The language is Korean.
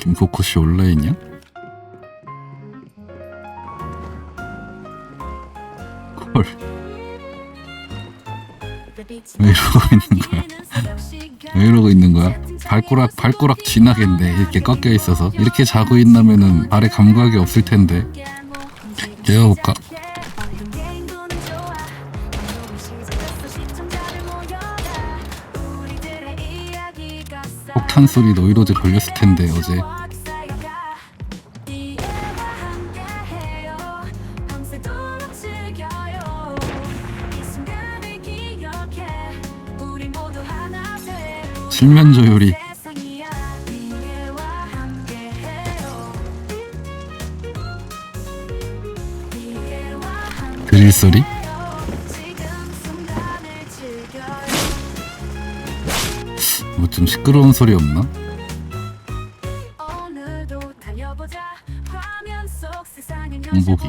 김포코씨 온라인이야? 헐왜 이러고 있는 거야? 왜 이러고 있는 거야? 발꼬락 발꼬락 지나겠네 이렇게 꺾여 있어서 이렇게 자고 있다면은 발에 감각이 없을 텐데 재워볼까? 폭탄 소리 노이로제 걸렸을 텐데 어제 실면 조율이 드릴 소리? 뭐 좀 시끄러운 소리 없나? 공복이